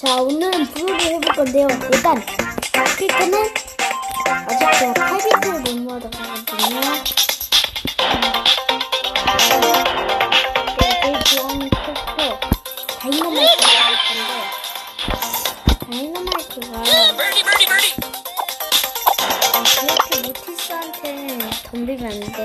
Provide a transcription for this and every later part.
자, 오늘은 브로를 해볼 건데요. 일단, 스피커는 아직 제가 8비트를 못 모아가거든요. 제일 좋아하는 캐릭터, 다이너마이트가 할 건데, 다이너마이트가 birdie. 그렇게 모티스한테 덤비면 안 되는데.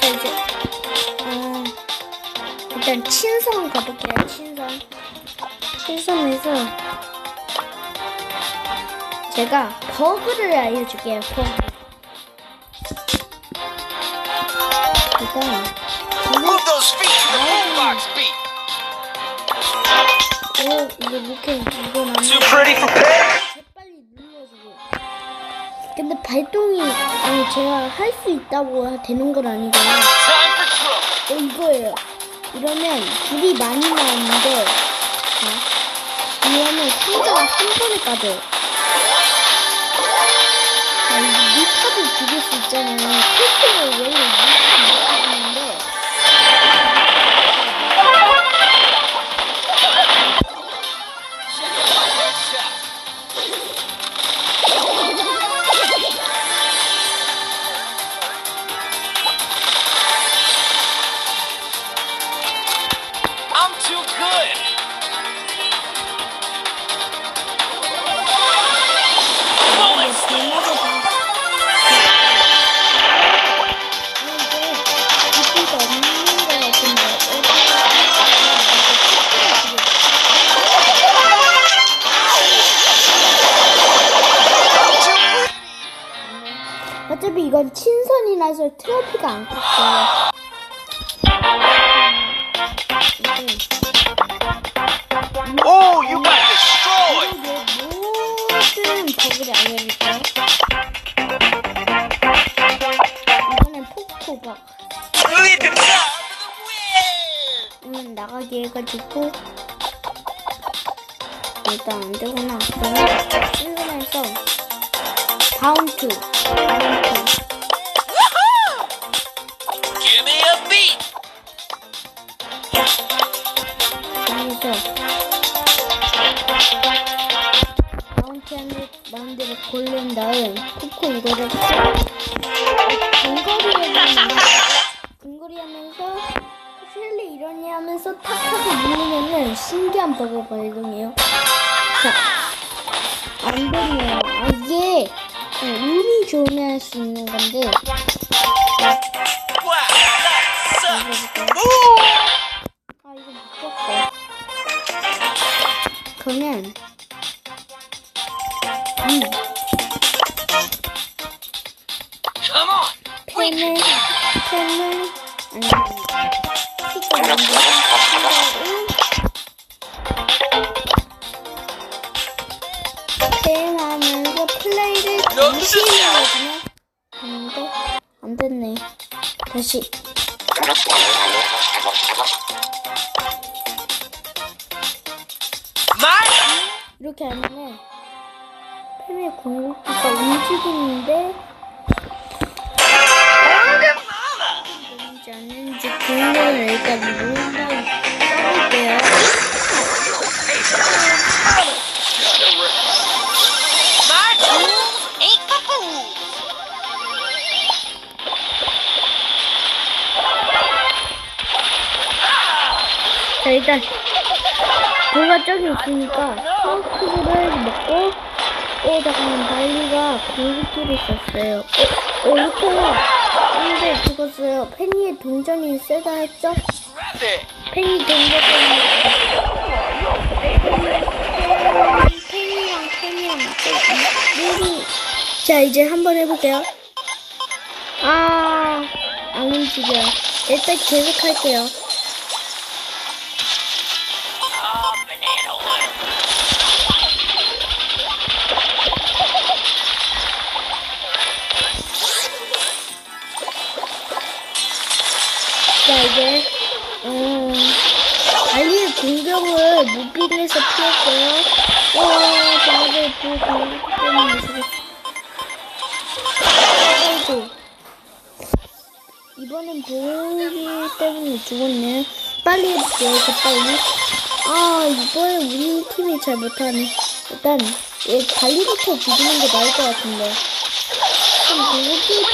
자, 이제, 어, 일단 친선 가볼게요, 친선. 친선에서 제가 버그를 알려줄게요, 버그. 일단, Move those feet to the boombox beat. 어, 이거 이렇게 이거 안 Too pretty for bed. 근데 발동이 아니 제가 할 수 있다고 되는 건 아니잖아요. 어 이거예요. 이러면 불이 많이 나오는데 자, 이러면 상자가 한 번에 까져요. 어차피 이건 친선이라서 트로피가 안 컸어요. You got destroyed. 모든. 이번엔 나가게 해가지고 일단 안 되구나. 다운트 다운트 Give me a beat. 하는 마음대로 고른 다음 코코 이거를 하면서 근거리 하면서 힐리 이러니 하면서 탁 하고 누르면은 신기한 버그가 발동해요. 자, 안 되네요. 아, 이게 어, 운이 좋으면 할 수 있는 건데. 아 이거 바꿨어. 그러면 음. 펜을 펜을 아니 스티커 먼저 펜 하면 해야거든요. 근데 안 됐네. 다시. 이렇게 하면은 펜의 공격기가 움직이는데 되는지 아닌지 그거를 일단 물어봐 써볼게요. 일단 뭐가 저기 있으니까 파워크를 먹고 어 잠깐만 달리가 공격기를 썼어요. 어, 어 루테가 근데 죽었어요. 펜이의 동전이 세다 했죠? It. 펜이 동전이 펜이랑 펜이랑 물이 자 이제 한번 해볼게요. 아, 안 움직여요. 일단 계속 할게요. 자 이제 음, 알리의 공격을 무빙에서 피했고요. 와, 나를 그 공격 때문에 죽었어. 아이고, 이번엔 보기 때문에 죽었네. 빨리 해줄게요, 저 빨리. 아, 이번에 우리 팀이 잘 못하네. 일단, 얘 달리부터 죽이는 게 나을 것 같은데. 보기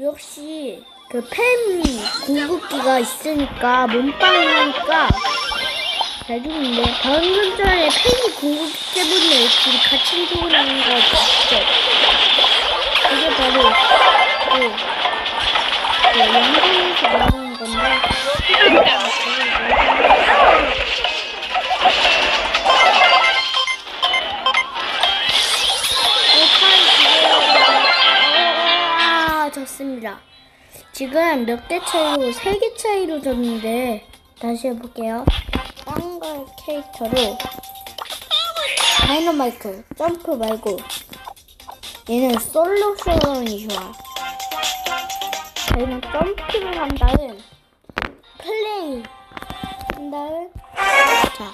역시 그팬 궁극기가 있으니까 몸빵을 하니까 잘 죽는데 방금 전에 팬이 궁극기 때문에 둘이 같이 죽고 나는 거 진짜 그게 바로 그, 그 나오는 건데 아, 졌습니다. 지금 몇 개 차이로, 세 개 차이로 졌는데, 다시 해볼게요. 딴걸 캐릭터로, 다이너마이크, 점프 말고, 얘는 솔루션이 좋아. 저희는 점프를 한 다음, 플레이 한 다음, 자.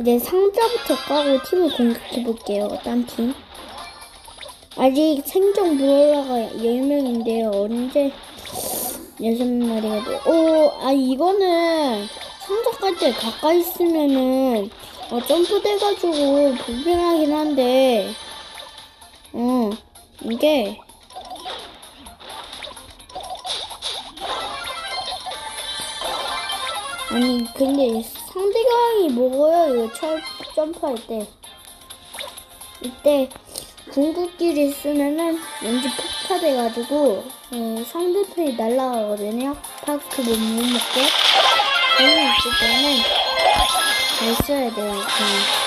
이제 상자부터 까고 팀을 공격해볼게요. 딴 팀. 아직 생존 브롤러가 10명인데요. 언제 6마리가 돼? 오, 아, 이거는 상자까지 가까이 있으면은 어, 점프돼가지고 불편하긴 한데, 어, 이게 아니, 근데 상대방이 먹어요. 이거 철, 점프할 때. 이때 궁극기를 쓰면은 왠지 폭파돼가지고 어, 상대편이 날아가거든요. 파크 못, 못 먹게. 그런 게 있기 때문에 잘 써야 돼요. 그냥.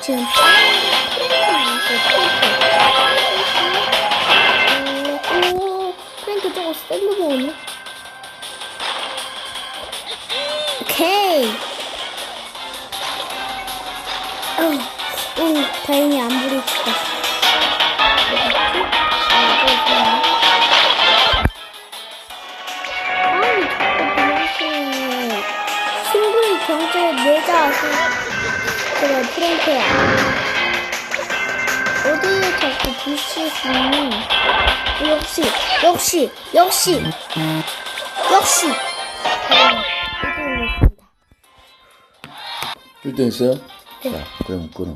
지금 프랭크 부딪히니? 역시, 역시, 역시, 역시. 네, 1등을 했습니다. 1등 했어요? 네. 자, 그럼 끊어.